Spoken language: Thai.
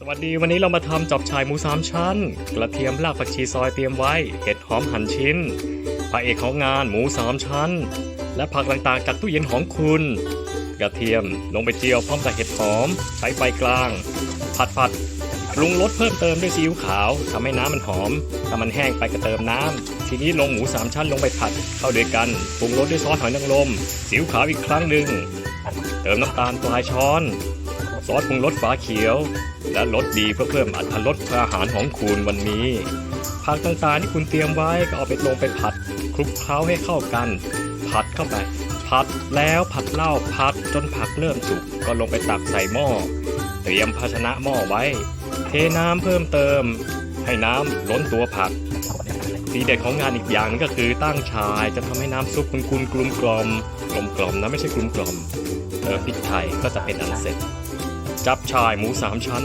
สวัสดีวันนี้เรามาทำจับชายหมูสามชั้น กระเทียมรากผักชีซอยเตรียมไว้เห็ดหอมหั่นชิ้นพระเอกของงานหมูสามชั้น และผักต่างๆจากตู้เย็นของคุณ กระเทียมลงไปเจียวพร้อมกับเห็ดหอม ใช้ไฟกลาง ผัดผัดปรุงรสเพิ่มเติมด้วยซีอิ๊วขาวทำให้น้ำมันหอมถ้ามันแห้งไปก็เติมน้ำทีนี้ลงหมูสามชั้นลงไปผัดเข้าด้วยกันปรุงรสด้วยซอสหอยนางรมซีอิ๊วขาวอีกครั้งหนึ่งเติมน้ำตาลปลายช้อนซอสปรุงรสฝาเขียว และรสดีเพื่อเพิ่มอรรถรสอาหารของคุณวันนี้ผักต่างๆที่คุณเตรียมไว้ก็เอาไปลงไปผัดคลุกเคล้าให้เข้ากัน ผัดเข้าไป ผัดแล้วผัดเล่าผัดจนผักเริ่มสุกก็ลงไปตักใส่หม้อ เตรียมภาชนะหม้อไว้ เทน้ำเพิ่มเติม ให้น้ำล้นตัวผักทีเด็ดของงานอีกอย่างก็คือตั้งชายจะทำให้น้ำซุปคุณคุณกลุมกลอมกลมกล่อมนะไม่ใช่กลุมกล่อมเติมพริกไทยก็จะเป็นอันเสร็จ จับชายหมูสามชั้น